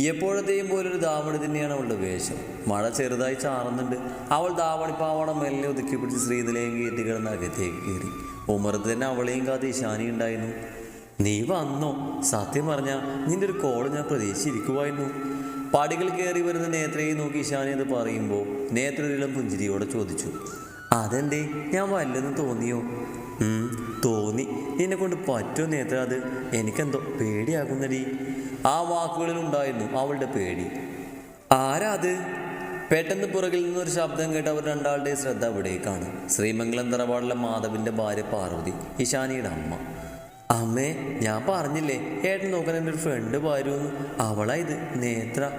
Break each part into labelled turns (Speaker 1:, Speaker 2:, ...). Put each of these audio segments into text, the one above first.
Speaker 1: എപ്പോഴത്തെയും പോലൊരു ദാവണി തന്നെയാണ് അവളുടെ വേഷം. മഴ ചെറുതായി ചാറുന്നുണ്ട്. അവൾ ദാവണി മെല്ലെ ഒതുക്കി പിടിച്ച് ശ്രീതലയും കയറ്റി കിടന്ന് അകത്തേക്ക് കയറി. ഉമർത്ത് തന്നെ അവളെയും കാത്ത് ഇശാനി ഉണ്ടായിരുന്നു. നീ വന്നോ? സത്യം പറഞ്ഞ നിന്റെ ഒരു കോൾ ഞാൻ പ്രതീക്ഷിച്ചിരിക്കുമായിരുന്നു പാടികൾ കയറി വരുന്ന നേത്രയെ നോക്കി ഇശാനി അത് പറയുമ്പോൾ നേത്ര ഒരു പുഞ്ചിരിയോടെ ചോദിച്ചു അതെന്തേ? ഞാൻ വല്ലെന്ന് തോന്നിയോ? തോന്നി. നിന്നെ കൊണ്ട് പറ്റുമോ നേത്ര അത്? എനിക്കെന്തോ പേടിയാകുന്നടി. ആ വാക്കുകളിലുണ്ടായിരുന്നു അവളുടെ പേടി. ആരാ അത്? പെട്ടെന്ന് പുറകിൽ നിന്നൊരു ശബ്ദം കേട്ട് അവർ രണ്ടാളുടെ ശ്രദ്ധ അവിടേക്കാണ്. ശ്രീമംഗലം തറവാടിലെ മാധവിന്റെ ഭാര്യ പാർവതി ഇഷാനിയുടെ അമ്മ. അമ്മേ ഞാൻ പറഞ്ഞില്ലേ ഏട്ടൻ നോക്കാൻ എന്റെ ഒരു ഫ്രണ്ട് പാരുമെന്ന് അവളാ ഇത് നേത്ര.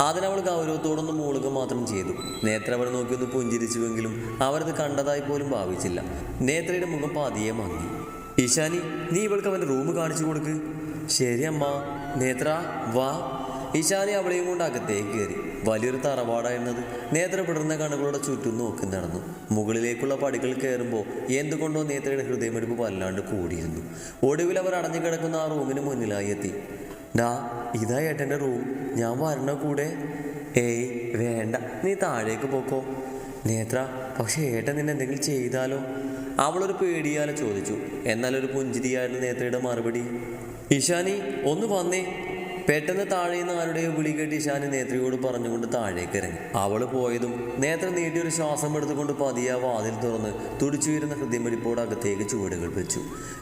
Speaker 1: അതിനവൾ ഗൗരവത്തോടൊന്ന് മൂളുക മാത്രം ചെയ്തു. നേത്ര അവൾ നോക്കിയൊന്ന് പുഞ്ചിരിച്ചുവെങ്കിലും അവരത് കണ്ടതായി പോലും ഭാവിച്ചില്ല. നേത്രയുടെ മുഖം പതിയെ മങ്ങി. ഈശാനി നീ ഇവൾക്ക് അവന്റെ റൂം കാണിച്ചു കൊടുക്ക്. ശരി അമ്മ. നേത്ര വാ. ഈശാനി അവളെയും കൊണ്ട് അകത്തേക്ക് കയറി. വലിയൊരു തറവാടായിരുന്നത് നേത്ര പിടർന്ന കണ്ണുകളുടെ ചുറ്റും നോക്കി നടന്നു. മുകളിലേക്കുള്ള പടികൾ കയറുമ്പോൾ എന്തുകൊണ്ടോ നേത്രയുടെ ഹൃദയമെടുപ്പ് വല്ലാണ്ട് കൂടിയിരുന്നു. ഒടുവിൽ അവർ അടഞ്ഞു കിടക്കുന്ന ആ റൂമിന് മുന്നിലായി എത്തി. ഡാ ഇതാ ഏട്ടന്റെ റൂം. ഞാൻ വരണ കൂടെ? ഏയ് വേണ്ട. നീ താഴേക്ക് പോക്കോ. നേത്ര പക്ഷേ ഏട്ടൻ നിന്നെ എന്തെങ്കിലും ചെയ്താലോ? അവളൊരു പേടിയാലെ ചോദിച്ചു. എന്നാലൊരു പുഞ്ചിരിയായിരുന്നു നേത്രയുടെ മറുപടി. ഇഷാനി ഒന്ന് വന്നേ. പെട്ടെന്ന് താഴെ നിന്ന് ആരുടെയോ വിളി കേട്ട് ഇഷാനി നേത്രയോട് പറഞ്ഞുകൊണ്ട് താഴേക്ക് ഇറങ്ങി. അവൾ പോയതും നേത്ര നീട്ടിയൊരു ശ്വാസം എടുത്തുകൊണ്ട് പതിയെ വാതിൽ തുറന്ന് തുടിച്ചുയരുന്ന ഹൃദയമിടിപ്പോട് അകത്തേക്ക് ചുവടുകൾ വെച്ചു.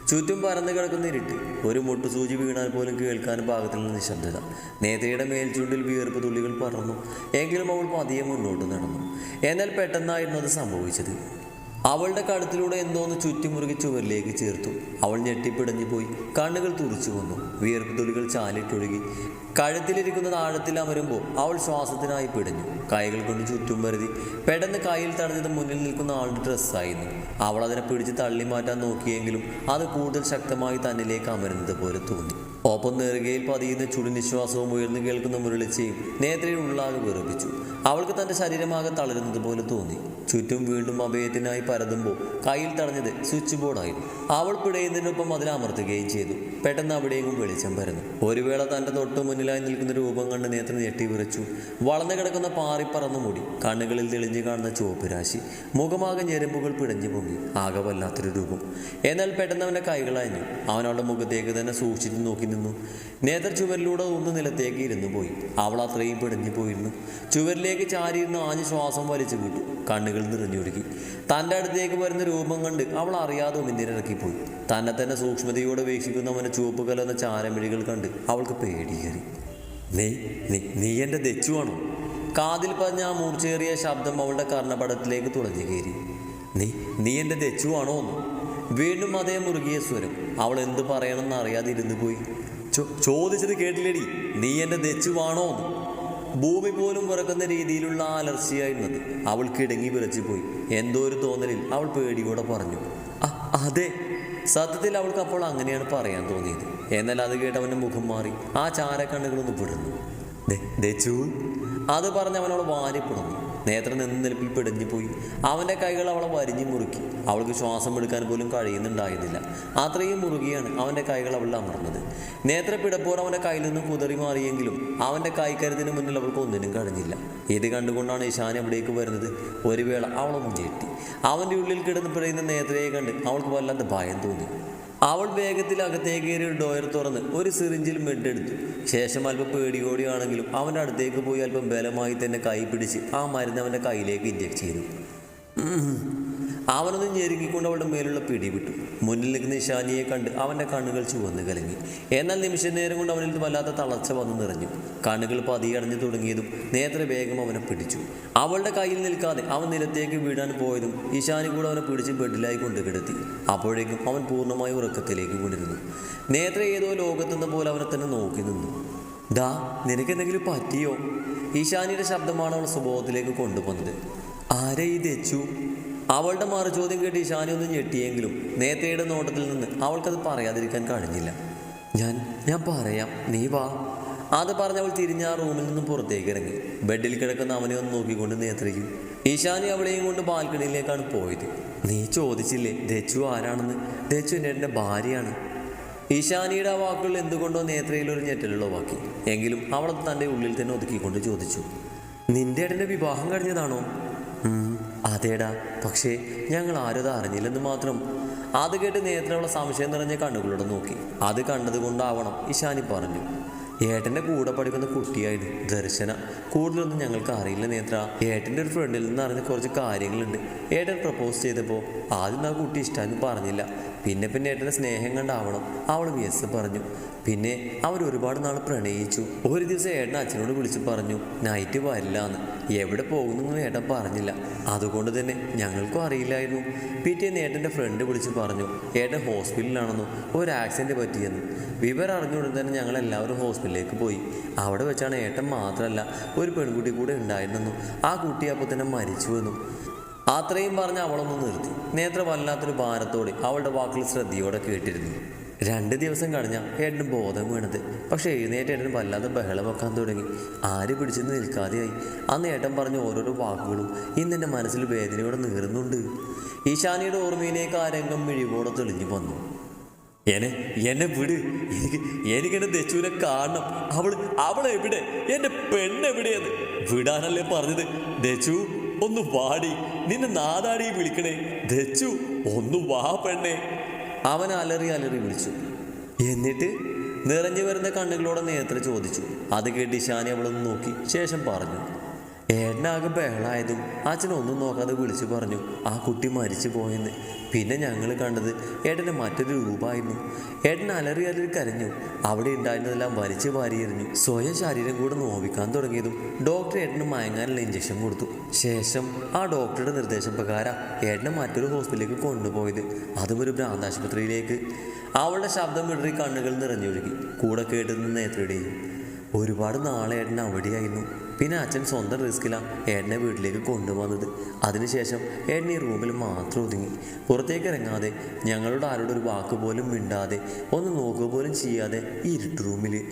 Speaker 1: ചുറ്റും പരന്നു കിടക്കുന്ന ഇരുട്ട് ഒരു മുട്ടുസൂചി വീണാൽ പോലും കേൾക്കാൻ പാകത്തിലുള്ള നിശബ്ദത. നേത്രയുടെ മേൽചൂണ്ടിൽ വിയർപ്പ് തുള്ളികൾ പറന്നു എങ്കിലും അവൾ പതിയെ മുന്നോട്ട് നടന്നു. എന്നാൽ പെട്ടെന്നായിരുന്നു അത് സംഭവിച്ചത്. അവളുടെ കഴുത്തിലൂടെ എന്തോന്ന് ചുറ്റിമുറുകി ചുവരിലേക്ക് ചേർത്തു. അവൾ ഞെട്ടിപ്പിടഞ്ഞു പോയി കണ്ണുകൾ തുറച്ചു വന്നു വിയർപ്പ് തുള്ളികൾ ചാലിട്ടൊഴുകി. കഴുത്തിലിരിക്കുന്നത് ആഴത്തിൽ അമരുമ്പോൾ അവൾ ശ്വാസത്തിനായി പിടഞ്ഞു. കൈകൾ കൊണ്ട് ചുറ്റും വരുതി. പെട്ടെന്ന് കയ്യിൽ തടഞ്ഞത് മുന്നിൽ നിൽക്കുന്ന ആളുടെ ഡ്രസ്സായിരുന്നു അവൾ അതിനെ പിടിച്ച് തള്ളി മാറ്റാൻ നോക്കിയെങ്കിലും അത് കൂടുതൽ ശക്തമായി തന്നിലേക്ക് അമരുന്നത് പോലെ തോന്നി. ഒപ്പം നെറുകയിൽ പതിയുന്ന ചുടുനിശ്വാസവും ഉയർന്നു കേൾക്കുന്ന മുരളിച്ചയും നേത്രയിൽ ഉള്ളാകെ വെറുപ്പിച്ചു. അവൾക്ക് തന്റെ ശരീരമാകെ തളരുന്നത് പോലെ തോന്നി. ചുറ്റും വീണ്ടും അഭയത്തിനായി പരതുമ്പോൾ കയ്യിൽ തടഞ്ഞത് സ്വിച്ച് ബോർഡായിരുന്നു. അവൾ പിടയുന്നതിനൊപ്പം അതിൽ അമർത്തുകയും ചെയ്തു. പെട്ടെന്ന് അവിടെയെങ്കിലും വെളിച്ചം പരന്നു. ഒരു വേള തന്റെ തൊട്ട് മുന്നിലായി നിൽക്കുന്ന രൂപം കണ്ട് നേത്ര ഞെട്ടി വിറച്ചു. വളർന്നു കിടക്കുന്ന പാറി പറന്നു മൂടി. കണ്ണുകളിൽ തെളിഞ്ഞു കാണുന്ന ചുവപ്പ് രാശി. മുഖമാകെ ഞെരുമ്പുകൾ പിടഞ്ഞു പൊങ്ങി. ആകെ വല്ലാത്തൊരു രൂപം. എന്നാൽ പെട്ടെന്ന് അവന്റെ കൈകളഞ്ഞു അവനവളുടെ മുഖത്തേക്ക് തന്നെ സൂക്ഷിച്ചു നോക്കി നിന്നു. നേത്ര ചുവരിലൂടെ ഒന്ന് നിലത്തേക്ക് ഇരുന്നു പോയി. അവൾ അത്രയും പിടഞ്ഞു പോയിരുന്നു. ചുവരിലേക്ക് ചാരിയിരുന്ന് ആഞ്ഞു ശ്വാസം വലിച്ചു വിട്ടു. കണ്ണുകൾ നിറഞ്ഞൊരുക്കി തന്റെ അടുത്തേക്ക് വരുന്ന രൂപം കണ്ട് അവൾ അറിയാതെ ഒന്നിനിറക്കിപ്പോയി തന്നെ തന്നെ സൂക്ഷ്മതയോടെ വീക്ഷിക്കുന്നവന്റെ ചുവപ്പ് കലർന്ന ചാരമിഴികൾ കണ്ട് അവൾക്ക് പേടിയേറി നീ നീ നീ എന്റെ ദച്ചുവാണോ കാതിൽ പറഞ്ഞ ആ മൂർച്ചേറിയ ശബ്ദം അവളുടെ കർണപടത്തിലേക്ക് തുളഞ്ഞു കയറി. നീ നീ എന്റെ ദച്ചുവാണോ എന്ന്. വീണ്ടും അതേ മുറുകിയ സ്വരം. അവൾ എന്ത് പറയണമെന്ന് അറിയാതെ ഇരുന്നു പോയി ചോദിച്ചത് കേട്ടില്ലേടി. നീ എന്റെ ദച്ചുവാണോ എന്ന്. ഭൂമി പോലും പിറക്കുന്ന രീതിയിലുള്ള അലർച്ചയായിരുന്നത് അവൾക്ക് ഇടങ്ങി വിറച്ചു പോയി എന്തോ ഒരു തോന്നലിൽ അവൾ പേടിയോടെ പറഞ്ഞു. "അ- അതെ. സത്യത്തിൽ അവൾക്ക് അപ്പോൾ അങ്ങനെയാണ് പറയാൻ തോന്നിയത്. എന്നാൽ അത് കേട്ട് അവന്റെ മുഖം മാറി. ആ ചാരക്കണ്ണുകളൊന്ന് പിടർന്നു "ദേ- ദച്ചു അത് പറഞ്ഞ് അവനോട് വാരിപ്പിടന്നു നേത്ര നിന്ന് നിലപ്പിൽ പിടഞ്ഞു പോയി. അവന്റെ കൈകൾ അവളെ വരിഞ്ഞു മുറുക്കി. അവൾക്ക് ശ്വാസം എടുക്കാൻ പോലും കഴിയുന്നുണ്ടായിരുന്നില്ല. അത്രയും മുറുകിയാണ് അവന്റെ കൈകൾ അവളിൽ അമർന്നത്. നേത്ര പിടപ്പോൾ അവന്റെ കയ്യിൽ നിന്ന് കുതറി മാറിയെങ്കിലും അവന്റെ കൈക്കരുത്തിന് മുന്നിൽ അവൾക്ക് ഒന്നിനും കഴിഞ്ഞില്ല. ഇത് കണ്ടുകൊണ്ടാണ് ഇഷാൻ അവിടേക്ക് വരുന്നത്? ഒരു വേള അവളൊന്നും ഞെട്ടി അവന്റെ ഉള്ളിൽ കിടന്ന് പിടയുന്ന നേത്രയെ കണ്ട് അവൾക്ക് വല്ലാത്ത ഭയം തോന്നി. അവൾ വേഗത്തിൽ അകത്തേക്ക് കയറി ഡോയർ തുറന്ന് ഒരു സിറിഞ്ചിൽ മെഡെടുത്തു ശേഷം അല്പം പേടിയോടിയാണെങ്കിലും അവന്റെ അടുത്തേക്ക് പോയി അല്പം ബലമായി തന്നെ കൈ പിടിച്ച് ആ മരുന്ന് അവന്റെ കയ്യിലേക്ക് ഇഞ്ചെക്ട് ചെയ്തു. അവനൊന്ന് ഞെരുങ്ങിക്കൊണ്ട് അവളുടെ മേലുള്ള പിടി വിട്ടു. മുന്നിൽ നിൽക്കുന്ന ഇഷാനിയെ കണ്ട് അവന്റെ കണ്ണുകൾ ചുവന്ന് കലങ്ങി. എന്നാൽ നിമിഷ നേരം കൊണ്ട് അവനിൽ വല്ലാത്ത തളർച്ച വന്നു നിറഞ്ഞു. കണ്ണുകൾ പതിയടഞ്ഞു തുടങ്ങിയതും നേത്ര വേഗം അവനെ പിടിച്ചു. അവളുടെ കയ്യിൽ നിൽക്കാതെ അവൻ നിലത്തേക്ക് വീഴാൻ പോയതും ഇഷാനി കൂടെ അവനെ പിടിച്ച് ബെഡിലായി കൊണ്ട് കിടത്തി. അപ്പോഴേക്കും അവൻ പൂർണമായി ഉറക്കത്തിലേക്ക് കൊണ്ടിരുന്നു നേത്ര ഏതോ ലോകത്തെന്ന പോലെ അവനെ തന്നെ നോക്കി നിന്നു. ദാ നിനക്കെന്തെങ്കിലും പറ്റിയോ? ഈശാനിയുടെ ശബ്ദമാണ് അവൾ സ്വഭാവത്തിലേക്ക് കൊണ്ടുവന്നത്. ആരെ തെച്ചു? അവളുടെ മറുചോദ്യം കേട്ട് ഈശാനി ഒന്ന് ഞെട്ടിയെങ്കിലും നേത്രയുടെ നോട്ടത്തിൽ നിന്ന് അവൾക്കത് പറയാതിരിക്കാൻ കഴിഞ്ഞില്ല. ഞാൻ ഞാൻ പറയാം. നീ വാ. അത് പറഞ്ഞ് അവൾ തിരിഞ്ഞ ആ റൂമിൽ നിന്നും പുറത്തേക്ക് ഇറങ്ങി. ബെഡിൽ കിടക്കുന്ന അവനെ ഒന്ന് നോക്കിക്കൊണ്ട് നേത്രയ്ക്കും ഈശാനി അവളെയും കൊണ്ട് ബാൽക്കണിയിലേക്കാണ് പോയത്. നീ ചോദിച്ചില്ലേ ദച്ചു ആരാണെന്ന്? ദച്ചു എന്റെ എന്റെ ഭാര്യയാണ്. ഈശാനിയുടെ ആ വാക്കുകൾ എന്തുകൊണ്ടോ നേത്രയിൽ ഒരു ഞെട്ടലുളവാക്കി എങ്കിലും അവളത് തന്റെ ഉള്ളിൽ തന്നെ ഒതുക്കിക്കൊണ്ട് ചോദിച്ചു നിന്റെ ഏട്ടന്റെ വിവാഹം കഴിഞ്ഞതാണോ? "ഉം, അതേടാ പക്ഷേ ഞങ്ങൾ ആരും അറിഞ്ഞില്ലെന്ന് മാത്രം. അത് കേട്ട് നേത്ര സംശയം നിറഞ്ഞ കണ്ണുകളോട് നോക്കി. അത് കണ്ടതുകൊണ്ടാവണം ഇഷാനി പറഞ്ഞു. ഏട്ടന്റെ കൂടെ പഠിക്കുന്ന കുട്ടിയായത് ദർശന. കൂടുതലൊന്നും ഞങ്ങൾക്ക് അറിയില്ല നേത്ര. ഏട്ടന്റെ ഒരു ഫ്രണ്ടിൽ നിന്ന് അറിഞ്ഞ കുറച്ച് കാര്യങ്ങളുണ്ട്. ഏട്ടൻ പ്രപ്പോസ് ചെയ്തപ്പോൾ ആദ്യം ആ കുട്ടി ഇഷ്ടമെന്ന് പറഞ്ഞില്ല. പിന്നെ പിന്നെ ഏട്ടന്റെ സ്നേഹം കണ്ടാവണം. അവൾ യെസ് പറഞ്ഞു. പിന്നെ അവർ ഒരുപാട് നാൾ പ്രണയിച്ചു. ഒരു ദിവസം ഏട്ടൻ അച്ഛനോട് വിളിച്ച് പറഞ്ഞു നൈറ്റ് വരില്ല എന്ന് എവിടെ പോകുന്നൊന്നും ഏട്ടൻ പറഞ്ഞില്ല. അതുകൊണ്ട് തന്നെ ഞങ്ങൾക്കും അറിയില്ലായിരുന്നു. പിറ്റേന്ന് ഏട്ടന്റെ ഫ്രണ്ട് വിളിച്ച് പറഞ്ഞു ഏട്ടൻ ഹോസ്പിറ്റലിലാണെന്നും ഒരു ആക്സിഡന്റ് പറ്റിയെന്ന്. വിവരം അറിഞ്ഞുകൊണ്ട് തന്നെ ഞങ്ങൾ എല്ലാവരും ഹോസ്പിറ്റലിലേക്ക് പോയി. അവിടെ വെച്ചാണ് ഏട്ടൻ മാത്രമല്ല ഒരു പെൺകുട്ടി കൂടെ ഉണ്ടായിരുന്നെന്നും. ആ കുട്ടി അപ്പോൾ തന്നെ മരിച്ചുവെന്നും അത്രയും പറഞ്ഞ് അവളൊന്ന് നിർത്തി. നേത്ര വല്ലാത്തൊരു ഭാരത്തോടെ അവളുടെ വാക്കുകൾ ശ്രദ്ധയോടെ കേട്ടിരുന്നു. രണ്ട് ദിവസം കഴിഞ്ഞ ഏട്ടന് ബോധം വീണത്. പക്ഷേ എഴുന്നേറ്റ് ഏട്ടൻ വല്ലാതെ ബഹളം വെക്കാൻ തുടങ്ങി. ആര് പിടിച്ചെന്ന് നിൽക്കാതെയായി. അന്ന് ഏട്ടൻ പറഞ്ഞ ഓരോരോ വാക്കുകളും ഇന്ന് എന്റെ മനസ്സിൽ വേദനയോടെ നീറുന്നുണ്ട് ഈശാനിയുടെ ഓർമ്മയിലേക്ക് ആ രംഗം മിഴിവോടെ തെളിഞ്ഞു വന്നു. എന്നെ എന്നെ വിട്. എനിക്ക് എനിക്കെന്നെ ദച്ചുവിനെ കാണണം. അവൾ അവളെവിടെ? എന്റെ പെണ്ണെവിടെയെന്ന് വിടാനല്ലേ പറഞ്ഞത്? ദച്ചു ഒന്ന് വാടി. നിന്നെ നാദാടി വിളിക്കണേ. ധച്ചു ഒന്ന് വാ പെണ്ണേ. അവൻ അലറി അലറി വിളിച്ചു. എന്നിട്ട് നിറഞ്ഞു വരുന്ന കണ്ണുകളോടെ നേത്ര ചോദിച്ചു. അത് കേട്ട് ഷാനി അവളൊന്ന് നോക്കി. ശേഷം പറഞ്ഞു. ഏട്ടനാകെ ബഹളായതും അച്ഛൻ ഒന്നും നോക്കാതെ വിളിച്ചു പറഞ്ഞു ആ കുട്ടി മരിച്ചു പോയെന്ന്. പിന്നെ ഞങ്ങൾ കണ്ടത് ഏട്ടന്റെ മറ്റൊരു രൂപമായിരുന്നു ഏട്ടൻ അലറി അലറി കരഞ്ഞു. അവിടെ ഉണ്ടായിരുന്നതെല്ലാം വലിച്ചു വാരിയെറിഞ്ഞു സ്വയം ശരീരം കൂടെ നോവിക്കാൻ തുടങ്ങിയതും ഡോക്ടർ ഏട്ടന് മയങ്ങാനുള്ള ഇഞ്ചക്ഷൻ കൊടുത്തു. ശേഷം ആ ഡോക്ടറുടെ നിർദ്ദേശപ്രകാരം ഏട്ടനെ മറ്റൊരു ഹോസ്പിറ്റലിലേക്ക് കൊണ്ടുപോയത്. അതും ഒരു ഭ്രാന്താശുപത്രിയിലേക്ക്. അവളുടെ ശബ്ദം വിടറി കണ്ണുകൾ നിറഞ്ഞൊഴുകി. കൂടെ കേട്ടിരുന്ന നേത്രയുടെയും ഒരുപാട് നാളെ ഏട്ടൻ അവിടെയായിരുന്നു. പിന്നെ അച്ഛൻ സ്വന്തം റിസ്കിലാണ് ഏട്ടനെ വീട്ടിലേക്ക് കൊണ്ടുവന്നത്. അതിനുശേഷം ഏട്ടൻ ഈ റൂമിൽ മാത്രം ഒതുങ്ങി. പുറത്തേക്ക് ഇറങ്ങാതെ ഞങ്ങളോട് ആരോട് ഒരു വാക്ക് പോലും മിണ്ടാതെ ഒന്ന് നോക്കുക പോലും ചെയ്യാതെ ഇരുട്ട് റൂമിൽ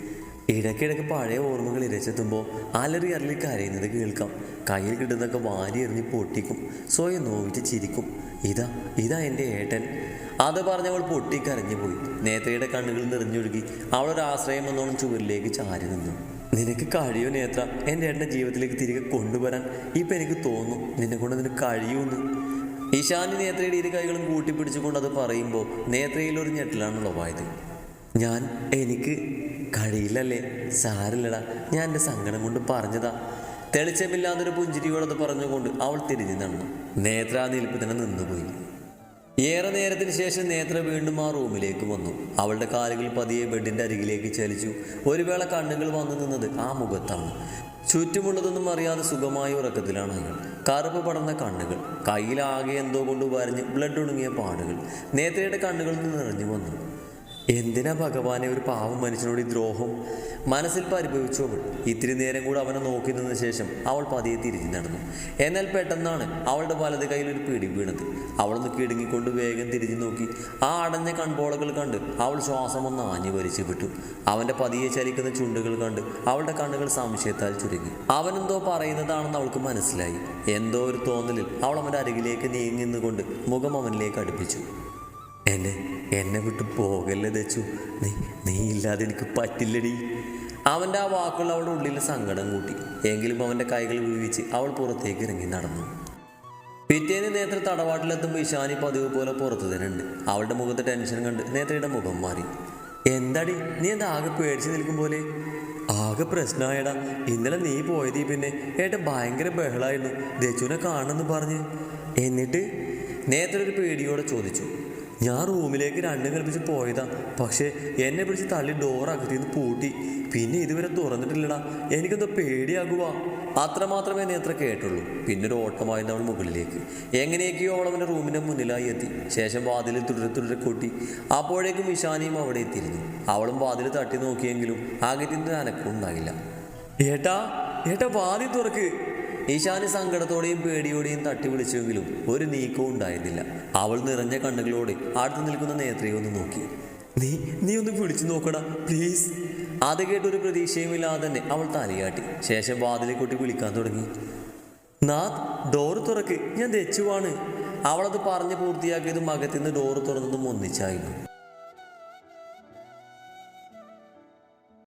Speaker 1: ഇടയ്ക്കിടയ്ക്ക് പഴയ ഓർമ്മകൾ ഇരച്ചെത്തുമ്പോൾ അലറി അലറി കരയുന്നത് കേൾക്കാം. കയ്യിൽ കിട്ടുന്നതൊക്കെ വാരി എറിഞ്ഞ് പൊട്ടിക്കും. സ്വയം നോവിച്ച് ചിരിക്കും. ഇതാ ഇതാ എന്റെ ഏട്ടൻ. അത് പറഞ്ഞവൾ പൊട്ടിക്കരഞ്ഞു പോയി. നേത്രയുടെ കണ്ണുകൾ നിറഞ്ഞൊഴുകി. അവളൊരു ആശ്രയം എന്നോണം ചുവരിലേക്ക് ചാരി നിന്നു. നിനക്ക് കഴിയോ നേത്ര? എന്റെ ഏട്ടന്റെ ജീവിതത്തിലേക്ക് തിരികെ കൊണ്ടുവരാൻ ഇപ്പം എനിക്ക് തോന്നുന്നു. നിന്നെ കൊണ്ട് നിനക്ക് കഴിയൂന്ന്. ഈശാന്യ നേത്രയുടെ ഇരു കൈകളും കൂട്ടിപ്പിടിച്ചുകൊണ്ട് അത് പറയുമ്പോൾ നേത്രയിൽ ഒരു ഞെട്ടലാണ് ഉളവായത് ഞാൻ എനിക്ക് കഴിയില്ലല്ലേ? സാരില്ലടാ. ഞാൻ എന്റെ സങ്കടം കൊണ്ട് പറഞ്ഞതാ. തെളിച്ചമില്ലാതൊരു പുഞ്ചിരിയോടത് പറഞ്ഞുകൊണ്ട് അവൾ തിരിഞ്ഞു നടന്നു. നേത്ര നിൽപ്പ് തന്നെ നിന്നുപോയി. ഏറെ നേരത്തിന് ശേഷം നേത്ര വീണ്ടും ആ റൂമിലേക്ക് വന്നു. അവളുടെ കാലുകൾ പതിയെ ബെഡിന്റെ അരികിലേക്ക് ചലിച്ചു. ഒരു വേള കണ്ണുകൾ വന്നു നിന്നത് ആ മുഖത്താണ്. ചുറ്റുമുള്ളതൊന്നും അറിയാതെ സുഖമായ ഉറക്കത്തിലാണ് അയാൾ. കറുപ്പ് പടർന്ന കണ്ണുകൾ കയ്യിലാകെ എന്തോ കൊണ്ട് വരഞ്ഞ് ബ്ലഡ് ഉണങ്ങിയ പാടുകൾ നേത്രയുടെ കണ്ണുകളിൽ നിന്ന് നിറഞ്ഞു വന്നു. എന്തിനാ ഭഗവാനെ ഒരു പാവം മനുഷ്യനോട് ഈ ദ്രോഹം മനസ്സിൽ പരിഭവിച്ചു? അവൾ ഇത്തിരി നേരം കൂടെ അവനെ നോക്കി നിന്ന ശേഷം അവൾ പതിയെ തിരിഞ്ഞു നടന്നു. എന്നാൽ പെട്ടെന്നാണ് അവളുടെ വലത് കയ്യിൽ ഒരു പിടി വീണത്. അവളൊന്ന് കിടുങ്ങിക്കൊണ്ട് വേഗം തിരിഞ്ഞു നോക്കി. ആ അടഞ്ഞ കൺപോളകൾ കണ്ട് അവൾ ശ്വാസം ഒന്ന് ആഞ്ഞു വലിച്ചു വിട്ടു അവന്റെ പതിയെ ചലിക്കുന്ന ചുണ്ടുകൾ കണ്ട് അവളുടെ കണ്ണുകൾ സംശയത്താൽ ചുരുങ്ങി. അവനെന്തോ പറയുന്നതാണെന്ന് അവൾക്ക് മനസ്സിലായി. എന്തോ ഒരു തോന്നലിൽ അവൾ അവന്റെ അരികിലേക്ക് നീങ്ങി നിന്നുകൊണ്ട് മുഖം അവനിലേക്ക് അടുപ്പിച്ചു. എന്നെ എന്നെ വിട്ട് പോകല്ലേ ദച്ചു? നീ നീ ഇല്ലാതെ എനിക്ക് പറ്റില്ലടി. അവന്റെ ആ വാക്കുകൾ അവളുടെ ഉള്ളിൽ സങ്കടം കൂട്ടി. എങ്കിലും അവന്റെ കൈകൾ വിഴുവിച്ച് അവൾ പുറത്തേക്ക് ഇറങ്ങി നടന്നു. പിറ്റേന്ന് നേത്ര തടവാട്ടിലെത്തുമ്പോൾ ഇഷാനി പതിവ് പോലെ പുറത്തു തന്നെ ഉണ്ട്. അവളുടെ മുഖത്ത് ടെൻഷൻ കണ്ട് നേത്രയുടെ മുഖം മാറി. എന്താടി നീ എന്താ ആകെ പേടിച്ച് നിൽക്കും പോലെ? ആകെ പ്രശ്നമായടാ ഇന്നലെ നീ പോയതീ പിന്നെ ഏട്ടൻ ഭയങ്കര ബഹളായിരുന്നു. ദച്ചുവിനെ കാണണമെന്ന് പറഞ്ഞ്. എന്നിട്ട് നേത്ര ഒരു പേടിയോടെ ചോദിച്ചു. ഞാൻ റൂമിലേക്ക് രണ്ടും കൽപ്പിച്ച് പോയതാ. പക്ഷേ എന്നെ പിടിച്ച് തള്ളി ഡോർ അകത്തിന്ന് പൂട്ടി. പിന്നെ ഇതുവരെ തുറന്നിട്ടില്ലടാ. എനിക്കെന്തോ പേടിയാകുവാ. അത്രമാത്രമേ നേത്ര കേട്ടുള്ളൂ. പിന്നെ ഒരു ഓട്ടമായിരുന്നു അവൾ മുകളിലേക്ക്. എങ്ങനെയൊക്കെയോ അവൾ അവന്റെ റൂമിന്റെ മുന്നിലായി എത്തി. ശേഷം വാതിലിൽ തുടരെ തുടരെ കൊട്ടി. അപ്പോഴേക്കും ഇഷാനിയും അവിടെ എത്തിയിരുന്നു. അവളും വാതിൽ തട്ടി നോക്കിയെങ്കിലും അകത്തിന്റെ അനക്കം ഉണ്ടായില്ല. ഏട്ടാ ഏട്ടാ വാതിൽ തുറക്ക്. ഈശാനി സങ്കടത്തോടെയും പേടിയോടെയും തട്ടി വിളിച്ചുവെങ്കിലും ഒരു നീക്കവും ഉണ്ടായിരുന്നില്ല. അവൾ നിറഞ്ഞ കണ്ണുകളോടെ അടുത്ത് നിൽക്കുന്ന നേത്രയെ ഒന്ന് നോക്കി. നീ നീ ഒന്ന് വിളിച്ചു നോക്കടാ പ്ലീസ് അത് കേട്ടൊരു പ്രതീക്ഷയുമില്ലാതെ തന്നെ അവൾ തലയാട്ടി. ശേഷം വാതിലെ കൊട്ടി വിളിക്കാൻ തുടങ്ങി. നാഥ് ഡോറ് തുറക്ക് ഞാൻ ദച്ചുവാണ് അവളത് പറഞ്ഞ് പൂർത്തിയാക്കിയതും അകത്തുനിന്ന് ഡോറ് തുറന്നതും ഒന്നിച്ചായിരുന്നു.